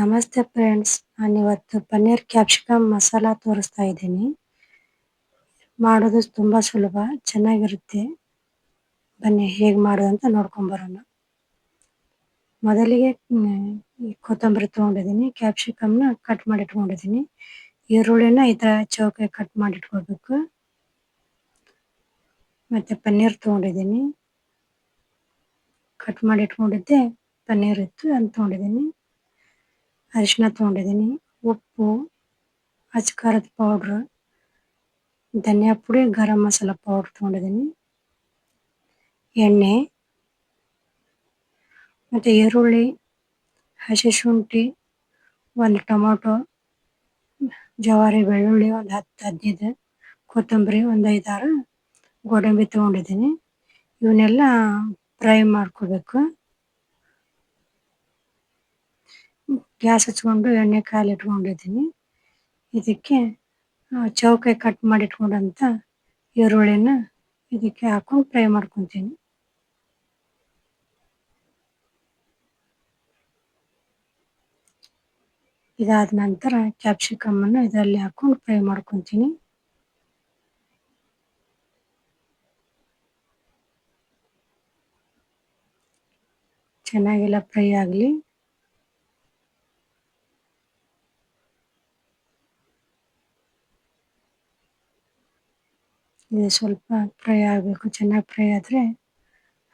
ನಮಸ್ತೆ ಫ್ರೆಂಡ್ಸ್ ನಾನು ಇವತ್ತು ಪನ್ನೀರ್ ಕ್ಯಾಪ್ಸಿಕಂ ಮಸಾಲಾ ತೋರಿಸ್ತಾ ಇದ್ದೀನಿ. ಮಾಡೋದು ತುಂಬಾ ಸುಲಭ, ಚೆನ್ನಾಗಿರುತ್ತೆ. ಬನ್ನಿ, ಹೇಗೆ ಮಾಡೋದು ಅಂತ ನೋಡ್ಕೊಂಡು ಬರೋಣ. ಮೊದಲಿಗೆ ಕೊತ್ತಂಬರಿ ತೊಗೊಂಡಿದ್ದೀನಿ. ಕ್ಯಾಪ್ಸಿಕಮ್ನ ಕಟ್ ಮಾಡಿ ಇಟ್ಕೊಂಡಿದ್ದೀನಿ ಈರುಳ್ಳಿನ ಈ ಥರ ಚೌಕ ಕಟ್ ಮಾಡಿ ಇಟ್ಕೋಬೇಕು ಮತ್ತೆ ಪನ್ನೀರ್ ತೊಗೊಂಡಿದ್ದೀನಿ. ಕಟ್ ಮಾಡಿ ಇಟ್ಕೊಂಡಿದ್ದೆ ಪನ್ನೀರ್ ಇತ್ತು ಅಂತ ತೊಗೊಂಡಿದ್ದೀನಿ. ಅರಿಶಿನ ತಗೊಂಡಿದ್ದೀನಿ, ಉಪ್ಪು ಅಚ್ಕಾರದ ಪೌಡ್ರ್ ಧನಿಯಾ ಪುಡಿ, ಗರಂ ಮಸಾಲ ಪೌಡ್ರ್ ತೊಗೊಂಡಿದ್ದೀನಿ. ಎಣ್ಣೆ, ಮತ್ತು ಈರುಳ್ಳಿ, ಹಸಿ ಶುಂಠಿ, ಒಂದು ಟೊಮೊಟೊ, ಜವಾರಿ, ಬೆಳ್ಳುಳ್ಳಿ, ಒಂದು ಹತ್ತು, ಹದಿನೈದು, ಕೊತ್ತಂಬರಿ, ಒಂದು ಐದಾರು, ಗೋಡಂಬಿ ತೊಗೊಂಡಿದ್ದೀನಿ. ಇವನ್ನೆಲ್ಲ ಫ್ರೈ ಮಾಡ್ಕೋಬೇಕು. ಗ್ಯಾಸ್ ಹಚ್ಕೊಂಡು ಎಣ್ಣೆ ಕಾಲು ಇಟ್ಕೊಂಡಿದ್ದೀನಿ. ಇದಕ್ಕೆ ಚೌಕಾಯಿ ಕಟ್ ಮಾಡಿ ಇಟ್ಕೊಂಡಂತ ಈರುಳ್ಳಿನ ಇದಕ್ಕೆ ಹಾಕೊಂಡು ಫ್ರೈ ಮಾಡ್ಕೊತೀನಿ. ಇದಾದ ನಂತರ ಕ್ಯಾಪ್ಸಿಕಮ್ಮನ್ನು ಇದರಲ್ಲಿ ಹಾಕೊಂಡು ಫ್ರೈ ಮಾಡ್ಕೊತೀನಿ. ಚೆನ್ನಾಗಿಲ್ಲ ಫ್ರೈ ಆಗಲಿ. ಇದು ಸ್ವಲ್ಪ ಫ್ರೈ ಆಗಬೇಕು, ಚೆನ್ನಾಗಿ ಫ್ರೈ ಆದರೆ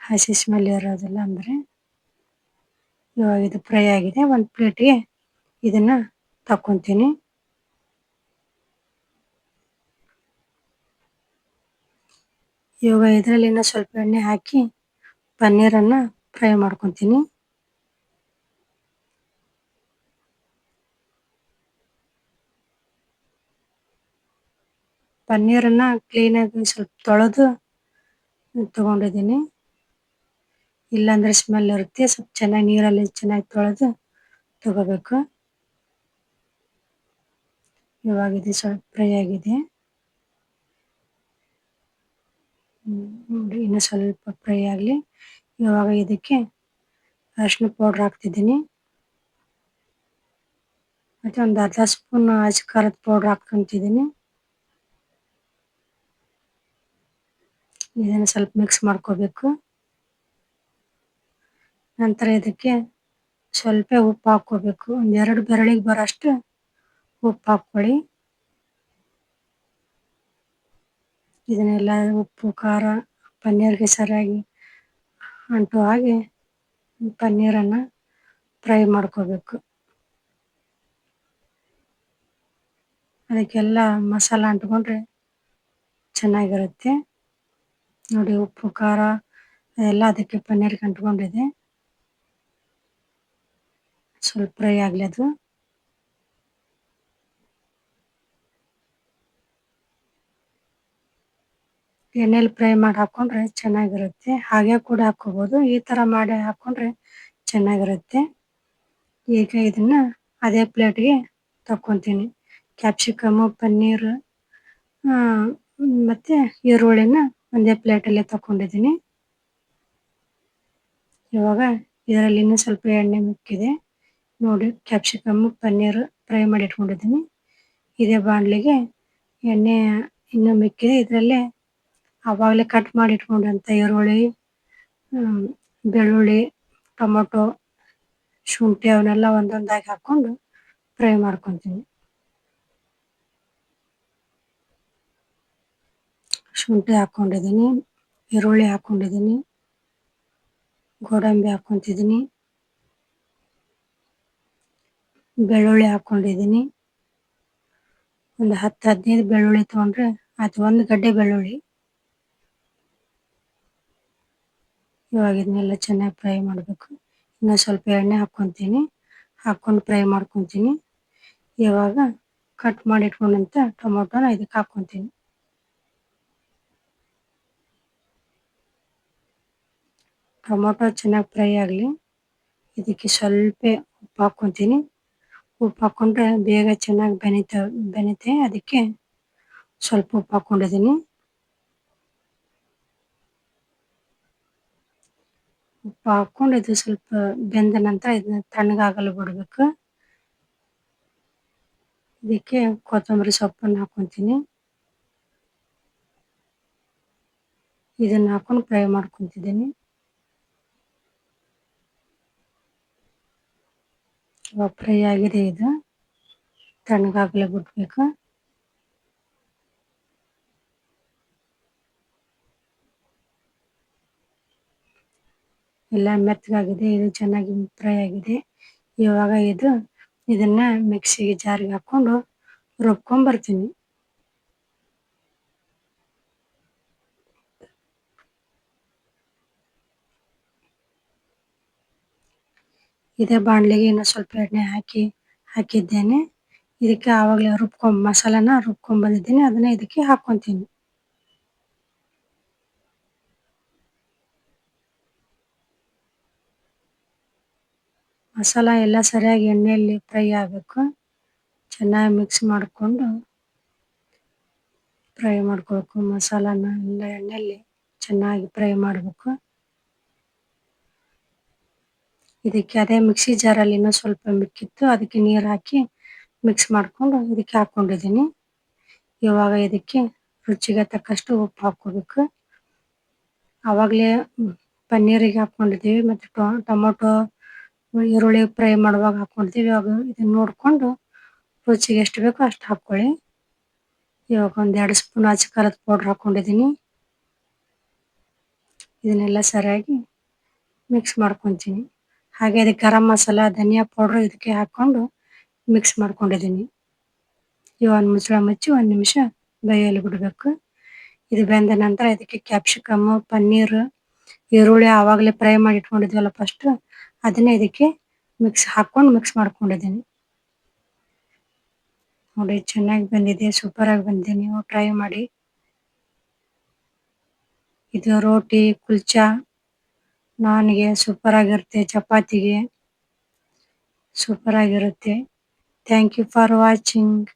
ಹಸಿ ಸ್ಮೆಲ್ ಇರೋದಿಲ್ಲ ಅಂದರೆ ಇವಾಗ ಇದು ಫ್ರೈ ಆಗಿದೆ. ಒಂದು ಪ್ಲೇಟಿಗೆ ಇದನ್ನು ತಕ್ಕೊತೀನಿ. ಇವಾಗ ಇದರಲ್ಲಿ ಸ್ವಲ್ಪ ಎಣ್ಣೆ ಹಾಕಿ ಪನ್ನೀರನ್ನು ಫ್ರೈ ಮಾಡ್ಕೊತೀನಿ. ಪನ್ನೀರನ್ನು ಆಗಿ ಸ್ವಲ್ಪ ತೊಳೆದು ತಗೊಂಡಿದ್ದೀನಿ. ಇಲ್ಲಾಂದ್ರೆ ಸ್ಮೆಲ್ ಇರುತ್ತೆ. ಸ್ವಲ್ಪ ಚೆನ್ನಾಗಿ ನೀರಲ್ಲಿ ಚೆನ್ನಾಗಿ ತೊಳೆದು ತಗೋಬೇಕು. ಇವಾಗ ಇದು ಸ್ವಲ್ಪ ಫ್ರೈ ಆಗಿದೆ. ನೋಡಿ ಇನ್ನು ಸ್ವಲ್ಪ ಫ್ರೈ ಆಗಲಿ. ಇವಾಗ ಇದಕ್ಕೆ ಅರಿಶಿನ ಪೌಡ್ರ್ ಹಾಕ್ತಿದ್ದೀನಿ. ಮತ್ತೆ ಒಂದು ಅರ್ಧ ಸ್ಪೂನ್ ಅಜ್ಕಾರದ ಪೌಡ್ರ್ ಹಾಕ್ಕೊಂತಿದ್ದೀನಿ. ಇದನ್ನು ಸ್ವಲ್ಪ ಮಿಕ್ಸ್ ಮಾಡ್ಕೋಬೇಕು. ನಂತರ ಇದಕ್ಕೆ ಸ್ವಲ್ಪ ಉಪ್ಪು ಹಾಕೋಬೇಕು ಒಂದ್ ಎರಡು ಬೆರಳಿಗೆ ಬರೋಷ್ಟು ಉಪ್ಪು ಹಾಕೊಳ್ಳಿ ಇದನ್ನೆಲ್ಲ ಉಪ್ಪು, ಖಾರ, ಪನ್ನೀರ್ಗೆ ಸರಿಯಾಗಿ ಅಂಟು ಹಾಗೆ ಪನ್ನೀರನ್ನ ಫ್ರೈ ಮಾಡ್ಕೋಬೇಕು. ಅದಕ್ಕೆಲ್ಲ ಮಸಾಲ ಅಂಟ್ಕೊಂಡ್ರೆ ಚೆನ್ನಾಗಿರುತ್ತೆ. ನೋಡಿ ಉಪ್ಪು, ಖಾರ, ಎಲ್ಲ ಅದಕ್ಕೆ ಪನ್ನೀರ್ ಅಂಟ್ಕೊಂಡಿದೆ ಸ್ವಲ್ಪ ಫ್ರೈ ಆಗ್ಲಿ ಅದು. ಎಣ್ಣೆಲಿ ಫ್ರೈ ಮಾಡಿ ಹಾಕೊಂಡ್ರೆ ಚೆನ್ನಾಗಿರುತ್ತೆ. ಹಾಗೆ ಕೂಡ ಹಾಕೋಬಹುದು ಈ ತರ ಮಾಡಿ ಹಾಕೊಂಡ್ರೆ ಚೆನ್ನಾಗಿರುತ್ತೆ. ಈಗ ಇದನ್ನ ಅದೇ ಪ್ಲೇಟ್ಗೆ ತಕ್ಕೊಂತೀನಿ. ಕ್ಯಾಪ್ಸಿಕಮ್, ಪನ್ನೀರ್ ಮತ್ತೆ ಈರುಳ್ಳಿನ ಒಂದೇ ಪ್ಲೇಟಲ್ಲೇ ತಗೊಂಡಿದ್ದೀನಿ ಇವಾಗ ಇದರಲ್ಲಿ ಇನ್ನೂ ಸ್ವಲ್ಪ ಎಣ್ಣೆ ಮುಕ್ಕಿದೆ ನೋಡಿ ಕ್ಯಾಪ್ಸಿಕಮ್ ಪನ್ನೀರ್ ಫ್ರೈ ಮಾಡಿ ಇಟ್ಕೊಂಡಿದ್ದೀನಿ. ಇದೇ ಬಾಣಲಿಗೆ ಎಣ್ಣೆ ಇನ್ನೂ ಮಿಕ್ಕಿದೆ. ಇದರಲ್ಲೇ ಆವಾಗಲೇ ಕಟ್ ಮಾಡಿ ಇಟ್ಕೊಂಡಂಥ ಈರುಳ್ಳಿ ಬೆಳ್ಳುಳ್ಳಿ, ಟೊಮೊಟೊ, ಶುಂಠಿ, ಅವನ್ನೆಲ್ಲ ಒಂದೊಂದಾಗಿ ಹಾಕ್ಕೊಂಡು ಫ್ರೈ ಮಾಡ್ಕೊತೀನಿ. ಶುಂಠಿ ಹಾಕೊಂಡಿದೀನಿ ಈರುಳ್ಳಿ ಹಾಕೊಂಡಿದೀನಿ ಗೋಡಂಬಿ ಹಾಕೊಂತಿದೀನಿ ಬೆಳ್ಳುಳ್ಳಿ ಹಾಕೊಂಡಿದೀನಿ ಒಂದು ಹತ್ತು ಹದಿನೈದು ಬೆಳ್ಳುಳ್ಳಿ ತೊಗೊಂಡ್ರೆ ಅದು ಒಂದು ಗಡ್ಡೆ ಬೆಳ್ಳುಳ್ಳಿ. ಇವಾಗ ಇದನ್ನೆಲ್ಲ ಚೆನ್ನಾಗಿ ಫ್ರೈ ಮಾಡಬೇಕು. ಇನ್ನೂ ಸ್ವಲ್ಪ ಎಣ್ಣೆ ಹಾಕ್ಕೊತೀನಿ, ಹಾಕ್ಕೊಂಡು ಫ್ರೈ ಮಾಡ್ಕೊತೀನಿ. ಇವಾಗ ಕಟ್ ಮಾಡಿ ಇಟ್ಕೊಂಡಂತ ಟೊಮೊಟೊನ ಇದಕ್ಕೆ ಹಾಕ್ಕೊತೀನಿ. ಟೊಮೊಟೊ ಚೆನ್ನಾಗಿ ಫ್ರೈ ಆಗಲಿ. ಇದಕ್ಕೆ ಸ್ವಲ್ಪ ಉಪ್ಪು ಹಾಕ್ಕೊತೀನಿ. ಉಪ್ಪು ಹಾಕ್ಕೊಂಡ್ರೆ ಬೇಗ ಚೆನ್ನಾಗಿ ಬೆನೀತ, ಬೆನೀತೆ. ಅದಕ್ಕೆ ಸ್ವಲ್ಪ ಉಪ್ಪು ಹಾಕ್ಕೊಂಡಿದ್ದೀನಿ. ಉಪ್ಪು ಹಾಕ್ಕೊಂಡು ಇದು ಸ್ವಲ್ಪ ಬೆಂದ ನಂತರ ಇದನ್ನ ತಣ್ಣಗಾಗಲು ಬಿಡಬೇಕು. ಇದಕ್ಕೆ ಕೊತ್ತಂಬರಿ ಸೊಪ್ಪನ್ನು ಹಾಕೊಂತೀನಿ ಇದನ್ನ ಹಾಕೊಂಡು ಫ್ರೈ ಮಾಡ್ಕೊತಿದ್ದೀನಿ. ಫ್ರೈ ಆಗಿದೆ ಇದು. ತಣ್ಣಗಾಗಲೇ ಬಿಡ್ಬೇಕು. ಎಲ್ಲ ಮೆತ್ತಗಾಗಿದೆ, ಇದು ಚೆನ್ನಾಗಿ ಫ್ರೈ ಆಗಿದೆ. ಇವಾಗ ಇದು ಇದನ್ನ ಮಿಕ್ಸಿಗೆ ಜಾರಿಗೆ ಹಾಕೊಂಡು ರುಬ್ಕೊಂಡ್ ಬರ್ತೀನಿ ಇದೇ, ಬಾಣಲೆಗೆ ಇನ್ನೂ ಸ್ವಲ್ಪ ಎಣ್ಣೆ ಹಾಕಿ ಹಾಕಿದ್ದೇನೆ. ಇದಕ್ಕೆ ಆವಾಗಲೇ ರುಬ್ಕೊಂಡ್ ಮಸಾಲಾನ ರುಬ್ಕೊಂಡ್ ಬಂದಿದ್ದೀನಿ ಅದನ್ನ ಇದಕ್ಕೆ ಹಾಕೊಂತೀನಿ ಮಸಾಲ ಎಲ್ಲ ಸರಿಯಾಗಿ ಎಣ್ಣೆಯಲ್ಲಿ ಫ್ರೈ ಆಗಬೇಕು. ಚೆನ್ನಾಗಿ ಮಿಕ್ಸ್ ಮಾಡಿಕೊಂಡು ಫ್ರೈ ಮಾಡ್ಕೊಬೇಕು ಮಸಾಲಾನ ಎಲ್ಲ ಎಣ್ಣೆಯಲ್ಲಿ ಚೆನ್ನಾಗಿ ಫ್ರೈ ಮಾಡಬೇಕು. ಇದಕ್ಕೆ ಅದೇ ಮಿಕ್ಸಿ ಜಾರ್ ಅಲ್ಲಿ ಇನ್ನು ಸ್ವಲ್ಪ ಮಿಕ್ಕಿತ್ತು. ಅದಕ್ಕೆ ನೀರ್ ಹಾಕಿ ಮಿಕ್ಸ್ ಮಾಡ್ಕೊಂಡು ಇದಕ್ಕೆ ಹಾಕೊಂಡಿದ್ದೀನಿ. ಇವಾಗ ಇದಕ್ಕೆ ರುಚಿಗೆ ತಕ್ಕಷ್ಟು ಉಪ್ಪು ಹಾಕೋಬೇಕು ಆವಾಗಲೇ ಪನ್ನೀರಿಗೆ ಹಾಕೊಂಡಿದ್ದೀವಿ ಮತ್ತೆ ಟೊಮೊಟೊ, ಈರುಳ್ಳಿ ಫ್ರೈ ಮಾಡುವಾಗ ಹಾಕೊಂಡಿದ್ದೀವಿ ಇವಾಗ ಇದನ್ನ ನೋಡ್ಕೊಂಡು ರುಚಿಗೆ ಎಷ್ಟು ಬೇಕೋ ಅಷ್ಟು ಹಾಕ್ಕೊಳ್ಳಿ. ಇವಾಗ ಒಂದು ಎರಡು ಸ್ಪೂನ್ ಆಚೆ ಖಾರದ ಪೌಡ್ರ್ ಹಾಕೊಂಡಿದೀನಿ ಇದನ್ನೆಲ್ಲ ಸರಿಯಾಗಿ ಮಿಕ್ಸ್ ಮಾಡ್ಕೊತೀನಿ. ಹಾಗೆ ಅದಕ್ಕೆ ಗರಂ ಮಸಾಲ, ಧನಿಯಾ ಪೌಡರ್ ಇದಕ್ಕೆ ಹಾಕೊಂಡು ಮಿಕ್ಸ್ ಮಾಡ್ಕೊಂಡಿದ್ದೀನಿ. ಒಂದ್ ಮುಚ್ಚಳ ಮುಚ್ಚಿ ಒಂದು ನಿಮಿಷ ಬೇಯಲು ಬಿಡಬೇಕು. ಇದು ಬೆಂದ ನಂತರ ಇದಕ್ಕೆ ಕ್ಯಾಪ್ಸಿಕಮ್ ಪನ್ನೀರ್, ಈರುಳ್ಳಿ ಆವಾಗಲೇ ಫ್ರೈ ಮಾಡಿ ಇಟ್ಕೊಂಡಿದ್ವಲ್ಲ ಫಸ್ಟ್ ಅದನ್ನೇ ಇದಕ್ಕೆ ಮಿಕ್ಸ್ ಹಾಕೊಂಡು ಮಿಕ್ಸ್ ಮಾಡ್ಕೊಂಡಿದ್ದೀನಿ. ನೋಡಿ, ಚೆನ್ನಾಗಿ ಬಂದಿದೆ ಸೂಪರ್ ಆಗಿ ಬಂದಿದೆ. ನೀವು ಟ್ರೈ ಮಾಡಿ. ಇದು ರೋಟಿ, ಕುಲ್ಚಾ ನಾನ್ಗೆ ಸೂಪರ್ ಆಗಿರುತ್ತೆ ಚಪಾತಿಗೆ. ಸೂಪರ್ ಆಗಿರುತ್ತೆ. Thank you for watching